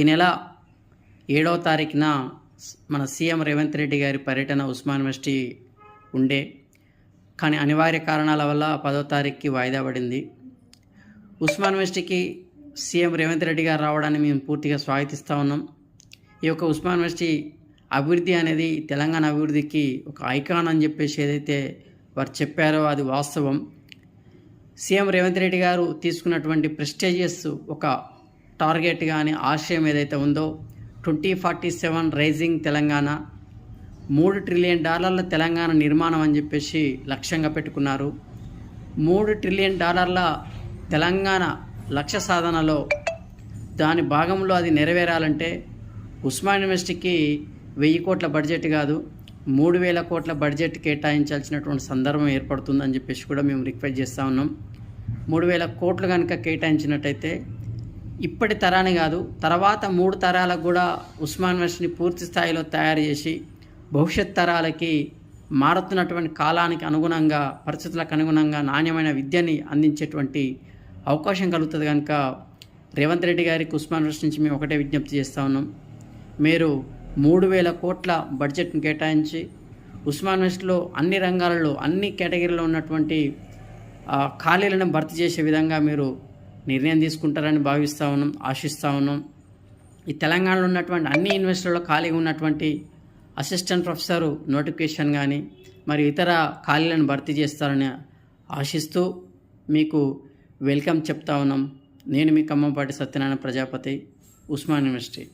ఈ నెల ఏడవ తారీఖున మన సీఎం రేవంత్ రెడ్డి గారి పర్యటన ఉస్మాన్ యూనివర్సిటీ ఉండే. కానీ అనివార్య కారణాల వల్ల పదో తారీఖుకి వాయిదా పడింది. ఉస్మాన్ యూనివర్సిటీకి సీఎం రేవంత్ రెడ్డి గారు రావడాన్ని మేము పూర్తిగా స్వాగతిస్తూ ఉన్నాం. ఈ యొక్క ఉస్మాన్ యూనివర్సిటీ అభివృద్ధి అనేది తెలంగాణ అభివృద్ధికి ఒక ఐకాన్ అని చెప్పేసి ఏదైతే వారు చెప్పారో అది వాస్తవం. సీఎం రేవంత్ రెడ్డి గారు తీసుకున్నటువంటి ప్రెస్టేజియస్ ఒక టార్గెట్ కానీ ఆశయం ఏదైతే ఉందో twenty forty seven rising Telangana మూడు ట్రిలియన్ డాలర్ల తెలంగాణ నిర్మాణం అని చెప్పేసి లక్ష్యంగా పెట్టుకున్నారు. మూడు ట్రిలియన్ డాలర్ల తెలంగాణ లక్ష్య సాధనలో దాని భాగంలో అది నెరవేరాలంటే ఉస్మాన్ యూనివర్సిటీకి వెయ్యి కోట్ల బడ్జెట్ కాదు మూడు వేల కోట్ల బడ్జెట్ కేటాయించాల్సినటువంటి సందర్భం ఏర్పడుతుందని చెప్పేసి కూడా మేము రిక్వెస్ట్ చేస్తూ ఉన్నాం. మూడు వేల కోట్లు కనుక కేటాయించినట్టయితే ఇప్పటి తరాన్ని కాదు తర్వాత మూడు తరాలకు కూడా ఉస్మాన్ వర్షిని పూర్తి స్థాయిలో తయారు చేసి భవిష్యత్ తరాలకి మారుతున్నటువంటి కాలానికి అనుగుణంగా పరిస్థితులకు అనుగుణంగా నాణ్యమైన విద్యని అందించేటువంటి అవకాశం కలుగుతుంది కనుక రేవంత్ రెడ్డి గారికి ఉస్మాన్ వర్షి నుంచి మేము ఒకటే విజ్ఞప్తి చేస్తూ ఉన్నాం. మీరు మూడు వేల కోట్ల బడ్జెట్ను కేటాయించి ఉస్మాన్ యూనివర్సిటీలో అన్ని రంగాలలో అన్ని కేటగిరీలో ఉన్నటువంటి ఖాళీలను భర్తీ చేసే విధంగా మీరు నిర్ణయం తీసుకుంటారని భావిస్తూ ఉన్నాం ఆశిస్తూ ఉన్నాం. ఈ తెలంగాణలో ఉన్నటువంటి అన్ని యూనివర్సిటీలలో ఖాళీగా ఉన్నటువంటి అసిస్టెంట్ ప్రొఫెసర్ నోటిఫికేషన్ కానీ మరి ఇతర ఖాళీలను భర్తీ చేస్తారని ఆశిస్తూ మీకు వెల్కమ్ చెప్తా ఉన్నాం. నేను మీ ఖమ్మంపాటి సత్యనారాయణ ప్రజాపతి ఉస్మాన్ యూనివర్సిటీ.